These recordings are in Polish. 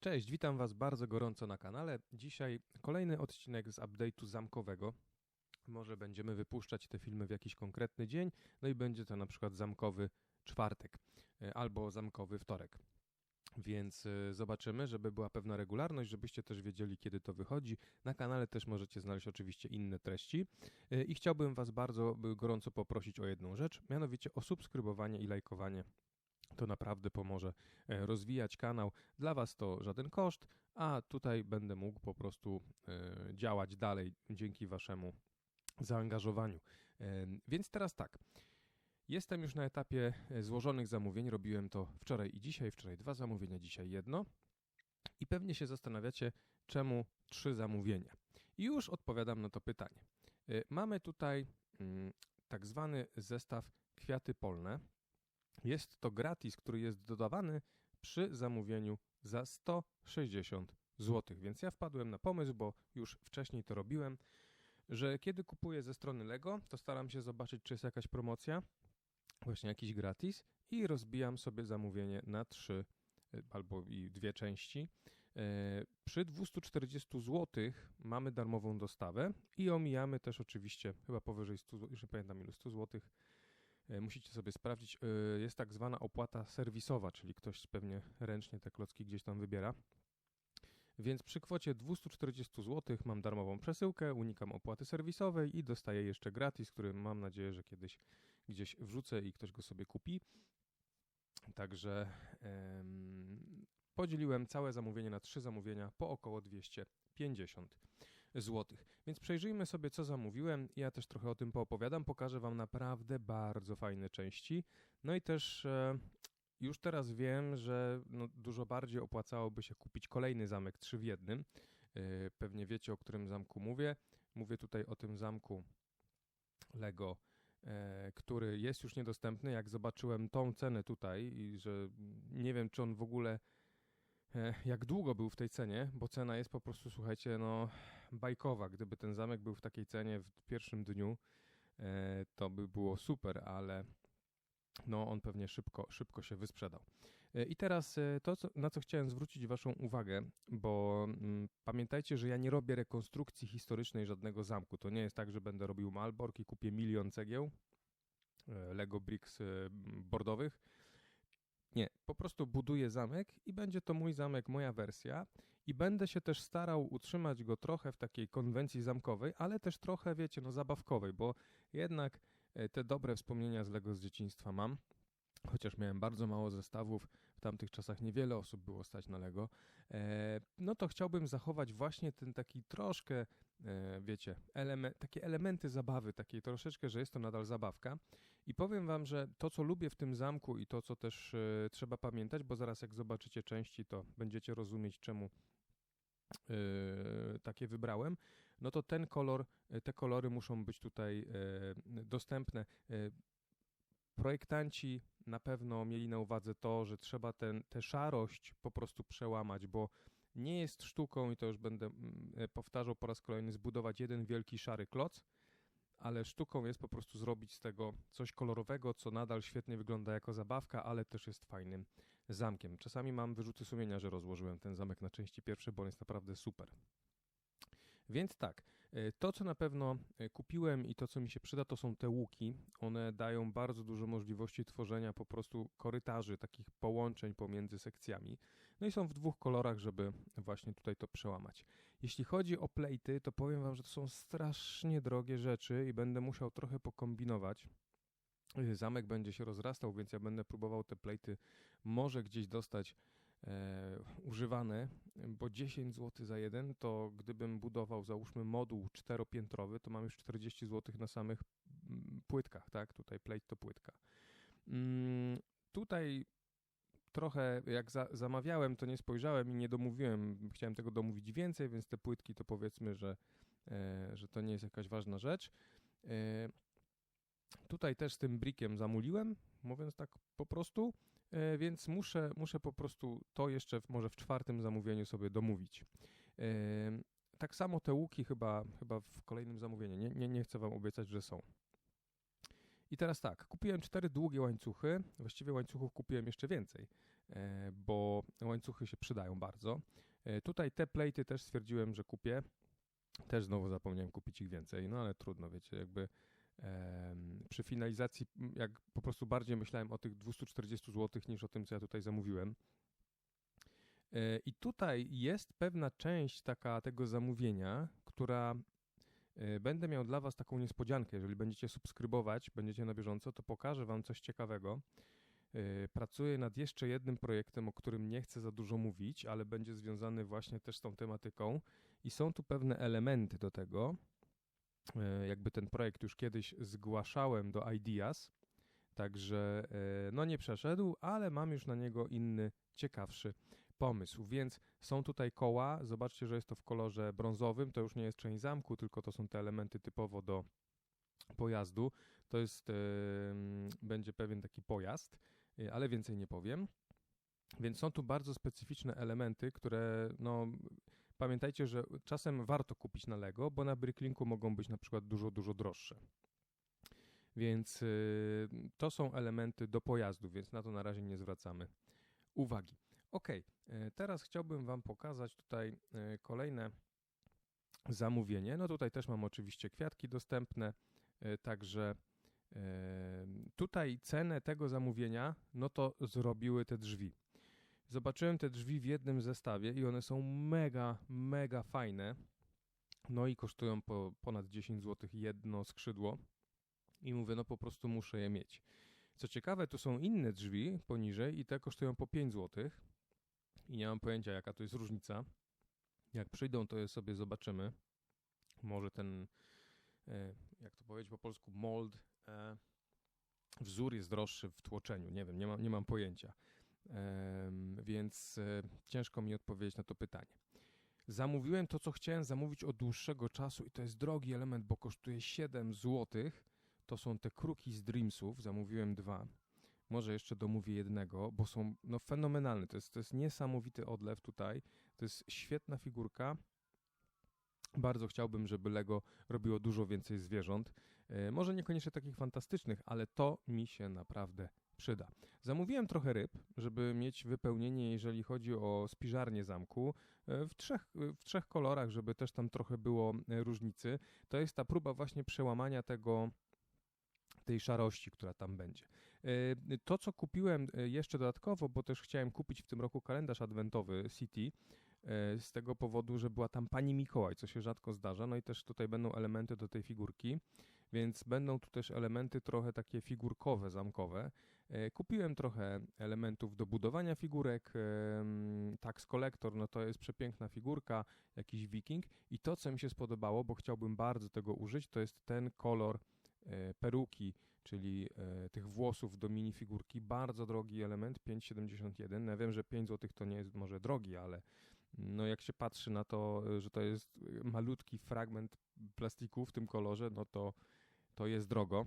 Cześć, witam Was bardzo gorąco na kanale. Dzisiaj kolejny odcinek z update'u zamkowego. Może będziemy wypuszczać te filmy w jakiś konkretny dzień, no i będzie to na przykład zamkowy czwartek e, albo zamkowy wtorek. Więc e, zobaczymy, żeby była pewna regularność, żebyście też wiedzieli, kiedy to wychodzi. Na kanale też możecie znaleźć oczywiście inne treści. E, I chciałbym Was bardzo gorąco poprosić o jedną rzecz, mianowicie o subskrybowanie i lajkowanie to naprawdę pomoże e, rozwijać kanał. Dla Was to żaden koszt, a tutaj będę mógł po prostu e, działać dalej dzięki Waszemu zaangażowaniu. E, więc teraz tak. Jestem już na etapie złożonych zamówień. Robiłem to wczoraj i dzisiaj. Wczoraj dwa zamówienia, dzisiaj jedno. I pewnie się zastanawiacie, czemu trzy zamówienia. I już odpowiadam na to pytanie. Mamy tutaj mm, tak zwany zestaw kwiaty polne. Jest to gratis, który jest dodawany przy zamówieniu za 160 zł. Więc ja wpadłem na pomysł, bo już wcześniej to robiłem, że kiedy kupuję ze strony Lego, to staram się zobaczyć, czy jest jakaś promocja, właśnie jakiś gratis i rozbijam sobie zamówienie na trzy e, albo i dwie części. E, przy 240 zł mamy darmową dostawę i omijamy też oczywiście chyba powyżej 100 zł, już nie pamiętam ilu 100 zł musicie sobie sprawdzić. E, jest tak zwana opłata serwisowa, czyli ktoś pewnie ręcznie te klocki gdzieś tam wybiera. Więc przy kwocie 240 zł mam darmową przesyłkę, unikam opłaty serwisowej i dostaję jeszcze gratis, który mam nadzieję, że kiedyś gdzieś wrzucę i ktoś go sobie kupi. Także podzieliłem całe zamówienie na trzy zamówienia po około 250 zł. Więc przejrzyjmy sobie, co zamówiłem. Ja też trochę o tym poopowiadam. Pokażę Wam naprawdę bardzo fajne części. No i też e, już teraz wiem, że no, dużo bardziej opłacałoby się kupić kolejny zamek 3 w jednym. E, pewnie wiecie, o którym zamku mówię. Mówię tutaj o tym zamku Lego e, który jest już niedostępny. Jak zobaczyłem tą cenę tutaj i że nie wiem, czy on w ogóle jak długo był w tej cenie, bo cena jest po prostu, słuchajcie, no bajkowa. Gdyby ten zamek był w takiej cenie w pierwszym dniu, e, to by było super, ale no on pewnie szybko, szybko się wysprzedał. E, I teraz to, na co chciałem zwrócić Waszą uwagę, bo mm, pamiętajcie, że ja nie robię rekonstrukcji historycznej żadnego zamku. To nie jest tak, że będę robił Malbork i kupię milion cegieł, Lego Bricks bordowych nie, po prostu buduję zamek i będzie to mój zamek, moja wersja i będę się też starał utrzymać go trochę w takiej konwencji zamkowej, ale też trochę, wiecie, no zabawkowej, bo jednak e, te dobre wspomnienia z Lego z dzieciństwa mam. Chociaż miałem bardzo mało zestawów, w tamtych czasach niewiele osób było stać na Lego, e, no to chciałbym zachować właśnie ten taki troszkę, e, wiecie, element, takie elementy zabawy, takiej troszeczkę, że jest to nadal zabawka. I powiem wam, że to, co lubię w tym zamku i to, co też e, trzeba pamiętać, bo zaraz jak zobaczycie części, to będziecie rozumieć, czemu takie wybrałem, no to ten kolor, te kolory muszą być tutaj dostępne. Projektanci na pewno mieli na uwadze to, że trzeba tę szarość po prostu przełamać, bo nie jest sztuką, i to już będę mm, e, powtarzał po raz kolejny, zbudować jeden wielki szary kloc, ale sztuką jest po prostu zrobić z tego coś kolorowego, co nadal świetnie wygląda jako zabawka, ale też jest fajnym zamkiem. Czasami mam wyrzuty sumienia, że rozłożyłem ten zamek na części pierwsze, bo on jest naprawdę super. Więc tak, to co na pewno e, kupiłem i to co mi się przyda, to są te łuki. One dają bardzo dużo możliwości tworzenia po prostu korytarzy, takich połączeń pomiędzy sekcjami. No i są w dwóch kolorach, żeby właśnie tutaj to przełamać. Jeśli chodzi o plejty, to powiem Wam, że to są strasznie drogie rzeczy i będę musiał trochę pokombinować. E, zamek będzie się rozrastał, więc ja będę próbował te plejty może gdzieś dostać e, używane, bo 10 zł za jeden, to gdybym budował, załóżmy, moduł czteropiętrowy, to mam już 40 zł na samych mm, płytkach, tak? Tutaj plate to płytka. Mm, tutaj trochę jak za, zamawiałem, to nie spojrzałem i nie domówiłem. Chciałem tego domówić więcej, więc te płytki to powiedzmy, że, e, że to nie jest jakaś ważna rzecz. E, tutaj też z tym brikiem zamuliłem, mówiąc tak po prostu. E, więc muszę, muszę po prostu to jeszcze w, może w czwartym zamówieniu sobie domówić. E, tak samo te łuki chyba, chyba w kolejnym zamówieniu. Nie, nie, nie chcę Wam obiecać, że są. I teraz tak, kupiłem cztery długie łańcuchy, właściwie łańcuchów kupiłem jeszcze więcej. e, bo łańcuchy się przydają bardzo. Tutaj te plejty też stwierdziłem, że kupię. Też znowu zapomniałem kupić ich więcej, no ale trudno, wiecie, jakby przy finalizacji, jak po prostu bardziej myślałem o tych 240 zł niż o tym, co ja tutaj zamówiłem. E, I tutaj jest pewna część taka tego zamówienia, która e, będę miał dla Was taką niespodziankę. Jeżeli będziecie subskrybować, będziecie na bieżąco, to pokażę Wam coś ciekawego. E, Pracuję nad jeszcze jednym projektem, o którym nie chcę za dużo mówić, ale będzie związany właśnie też z tą tematyką. I są tu pewne elementy do tego. E, Jakby ten projekt już kiedyś zgłaszałem do Ideas, także e, no nie przeszedł, ale mam już na niego inny, ciekawszy pomysł. Więc są tutaj koła. Zobaczcie, że jest to w kolorze brązowym. To już nie jest część zamku, tylko to są te elementy typowo do pojazdu. To jest, e, będzie pewien taki pojazd, ale więcej nie powiem. Więc są tu bardzo specyficzne elementy, które no, pamiętajcie, że czasem warto kupić na Lego, bo na Bricklinku mogą być na przykład dużo, dużo droższe. Więc y, to są elementy do pojazdu, więc na to na razie nie zwracamy uwagi. Ok, teraz chciałbym Wam pokazać tutaj y, kolejne zamówienie. No tutaj też mam oczywiście kwiatki dostępne, y, także tutaj cenę tego zamówienia, no to zrobiły te drzwi. Zobaczyłem te drzwi w jednym zestawie i one są mega, mega fajne. No i kosztują po ponad 10 zł jedno skrzydło. I mówię, no po prostu muszę je mieć. Co ciekawe, tu są inne drzwi poniżej i te kosztują po 5 zł. I nie mam pojęcia, jaka to jest różnica. Jak przyjdą, to je sobie zobaczymy. Może ten, e, jak to powiedzieć po polsku, mold, e, wzór jest droższy w tłoczeniu. Nie wiem, nie mam, nie mam pojęcia. Więc e, ciężko mi odpowiedzieć na to pytanie. Zamówiłem to, co chciałem zamówić od dłuższego czasu i to jest drogi element, bo kosztuje 7 zł. To są te kruki z Dreamsów, zamówiłem dwa. Może jeszcze domówię jednego, bo są no, fenomenalne. To jest, to jest niesamowity odlew tutaj. To jest świetna figurka. Bardzo chciałbym, żeby Lego robiło dużo więcej zwierząt. E, może niekoniecznie takich fantastycznych, ale to mi się naprawdę przyda. Zamówiłem trochę ryb, żeby mieć wypełnienie, jeżeli chodzi o spiżarnię zamku, e, w trzech, w trzech kolorach, żeby też tam trochę było e, różnicy. To jest ta próba właśnie przełamania tego tej szarości, która tam będzie. E, To, co kupiłem e, jeszcze dodatkowo, bo też chciałem kupić w tym roku kalendarz adwentowy City, e, z tego powodu, że była tam pani Mikołaj, co się rzadko zdarza, no i też tutaj będą elementy do tej figurki, więc będą tu też elementy trochę takie figurkowe, zamkowe. E, Kupiłem trochę elementów do budowania figurek, em, Tax Collector, no to jest przepiękna figurka, jakiś wiking i to, co mi się spodobało, bo chciałbym bardzo tego użyć, to jest ten kolor e, peruki, czyli e, tych włosów do minifigurki. Bardzo drogi element, 5,71. Ja wiem, że 5 zł to nie jest może drogi, ale no jak się patrzy na to, e, że to jest e, malutki fragment plastiku w tym kolorze, no to to jest drogo.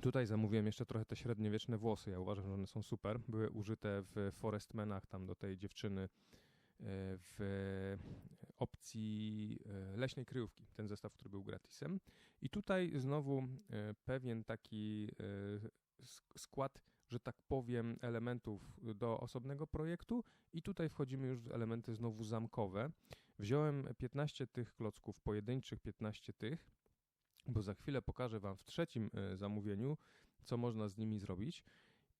Tutaj zamówiłem jeszcze trochę te średniowieczne włosy. Ja uważam, że one są super. Były użyte w Forestmanach, tam do tej dziewczyny e, w opcji e, leśnej kryjówki, ten zestaw, który był gratisem. I tutaj znowu e, pewien taki sk- skład, że tak powiem, elementów do osobnego projektu i tutaj wchodzimy już w elementy znowu zamkowe. Wziąłem 15 tych klocków pojedynczych, 15 tych, bo za chwilę pokażę Wam w trzecim e, zamówieniu, co można z nimi zrobić.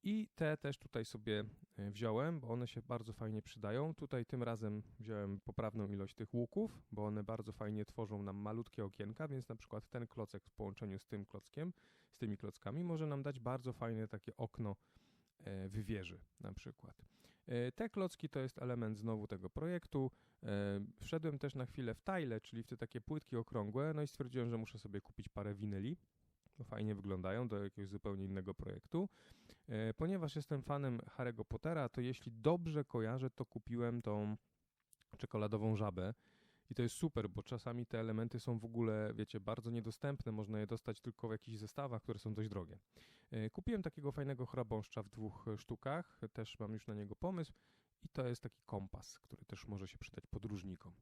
I te też tutaj sobie e, wziąłem, bo one się bardzo fajnie przydają. Tutaj tym razem wziąłem poprawną ilość tych łuków, bo one bardzo fajnie tworzą nam malutkie okienka, więc na przykład ten klocek w połączeniu z tym klockiem, z tymi klockami może nam dać bardzo fajne takie okno e, w wieży na przykład. E, Te klocki to jest element znowu tego projektu. E, Wszedłem też na chwilę w tile, czyli w te takie płytki okrągłe, no i stwierdziłem, że muszę sobie kupić parę winyli. Fajnie wyglądają do jakiegoś zupełnie innego projektu. E, Ponieważ jestem fanem Harry'ego Pottera, to jeśli dobrze kojarzę, to kupiłem tą czekoladową żabę. I to jest super, bo czasami te elementy są w ogóle, wiecie, bardzo niedostępne. Można je dostać tylko w jakichś zestawach, które są dość drogie. E, Kupiłem takiego fajnego chrabąszcza w dwóch e, sztukach. Też mam już na niego pomysł. I to jest taki kompas, który też może się przydać podróżnikom.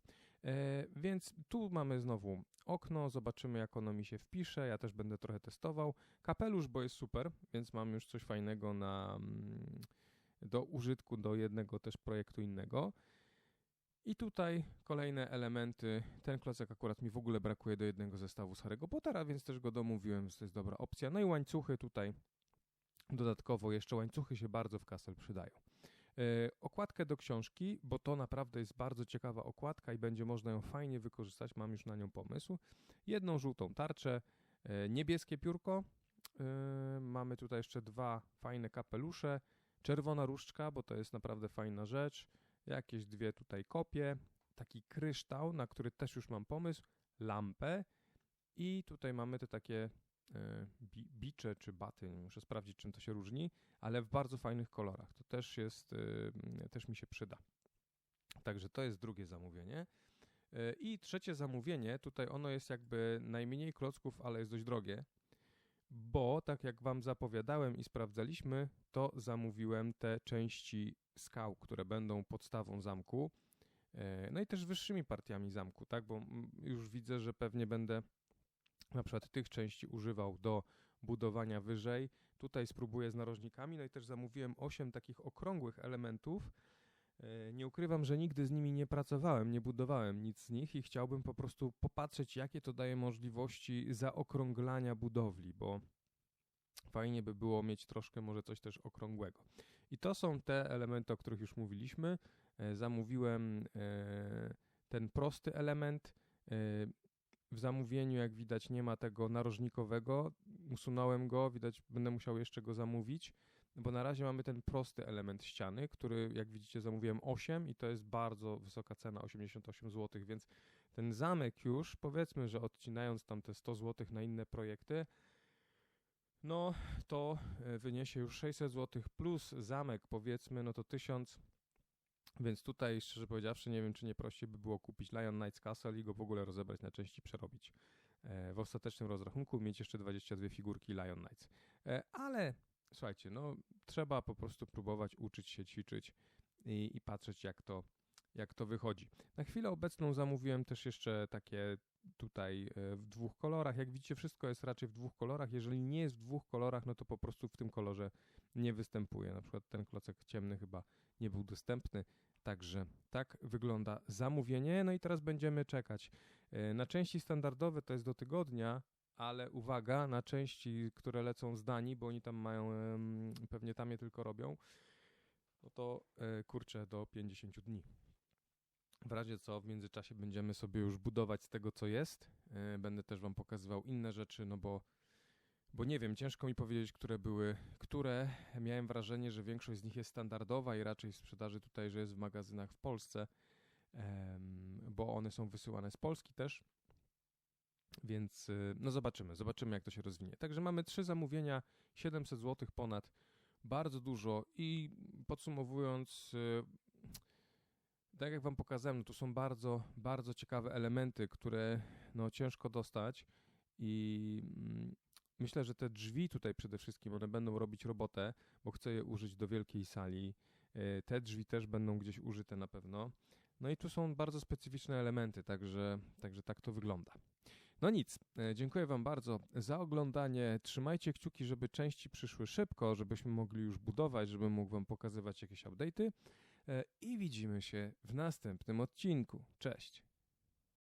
E, więc tu mamy znowu okno, zobaczymy jak ono mi się wpisze. Ja też będę trochę testował. Kapelusz, bo jest super, więc mam już coś fajnego na, mm, do użytku do jednego też projektu innego. I tutaj kolejne elementy. Ten klocek akurat mi w ogóle brakuje do jednego zestawu z Harry'ego Pottera, więc też go domówiłem, że to jest dobra opcja. No i łańcuchy tutaj dodatkowo jeszcze łańcuchy się bardzo w Castle przydają. E, okładkę do książki, bo to naprawdę jest bardzo ciekawa okładka i będzie można ją fajnie wykorzystać. Mam już na nią pomysł. Jedną żółtą tarczę, e, niebieskie piórko. E, mamy tutaj jeszcze dwa fajne kapelusze. Czerwona różdżka, bo to jest naprawdę fajna rzecz jakieś dwie tutaj kopie, taki kryształ, na który też już mam pomysł, lampę i tutaj mamy te takie e, bi bicze czy baty, muszę sprawdzić czym to się różni, ale w bardzo fajnych kolorach. To też jest, e, też mi się przyda. Także to jest drugie zamówienie. E, I trzecie zamówienie, tutaj ono jest jakby najmniej klocków, ale jest dość drogie, bo tak jak Wam zapowiadałem i sprawdzaliśmy, to zamówiłem te części skał, które będą podstawą zamku, e, no i też wyższymi partiami zamku, tak, bo już widzę, że pewnie będę na przykład tych części używał do budowania wyżej. Tutaj spróbuję z narożnikami, no i też zamówiłem 8 takich okrągłych elementów. E, nie ukrywam, że nigdy z nimi nie pracowałem, nie budowałem nic z nich i chciałbym po prostu popatrzeć, jakie to daje możliwości zaokrąglania budowli, bo fajnie by było mieć troszkę może coś też okrągłego. I to są te elementy, o których już mówiliśmy. E, zamówiłem e, ten prosty element. E, w zamówieniu, jak widać, nie ma tego narożnikowego. Usunąłem go, widać, będę musiał jeszcze go zamówić, bo na razie mamy ten prosty element ściany, który, jak widzicie, zamówiłem 8 i to jest bardzo wysoka cena, 88 zł, więc ten zamek już, powiedzmy, że odcinając tam te 100 zł na inne projekty, no to e, wyniesie już 600 zł plus zamek powiedzmy, no to 1000 więc tutaj, szczerze powiedziawszy, nie wiem, czy nie prościej by było kupić Lion Knights Castle i go w ogóle rozebrać na części, przerobić. E, w ostatecznym rozrachunku mieć jeszcze 22 figurki Lion Knights. E, ale słuchajcie, no trzeba po prostu próbować uczyć się, ćwiczyć i, i patrzeć, jak to, jak to wychodzi. Na chwilę obecną zamówiłem też jeszcze takie tutaj e, w dwóch kolorach. Jak widzicie, wszystko jest raczej w dwóch kolorach. Jeżeli nie jest w dwóch kolorach, no to po prostu w tym kolorze nie występuje. Na przykład ten klocek ciemny chyba nie był dostępny. Także tak wygląda zamówienie. No i teraz będziemy czekać. E, na części standardowe to jest do tygodnia, ale uwaga, na części, które lecą z Danii, bo oni tam mają, pewnie tam je tylko robią, no to e, kurczę do 50 dni. W razie co, w międzyczasie będziemy sobie już budować z tego, co jest. E, będę też Wam pokazywał inne rzeczy, no bo, bo nie wiem, ciężko mi powiedzieć, które były, które. Miałem wrażenie, że większość z nich jest standardowa i raczej w sprzedaży tutaj, że jest w magazynach w Polsce, bo one są wysyłane z Polski też. Więc e, no zobaczymy, zobaczymy jak to się rozwinie. Także mamy trzy zamówienia, 700 zł ponad, bardzo dużo i podsumowując, e, tak jak Wam pokazałem, no to są bardzo, bardzo ciekawe elementy, które no, ciężko dostać i mm, myślę, że te drzwi tutaj przede wszystkim, one będą robić robotę, bo chcę je użyć do wielkiej sali. E, te drzwi też będą gdzieś użyte na pewno. No i tu są bardzo specyficzne elementy, także, także tak to wygląda. No nic, e, dziękuję Wam bardzo za oglądanie. Trzymajcie kciuki, żeby części przyszły szybko, żebyśmy mogli już budować, żebym mógł Wam pokazywać jakieś update'y. E, i widzimy się w następnym odcinku. Cześć!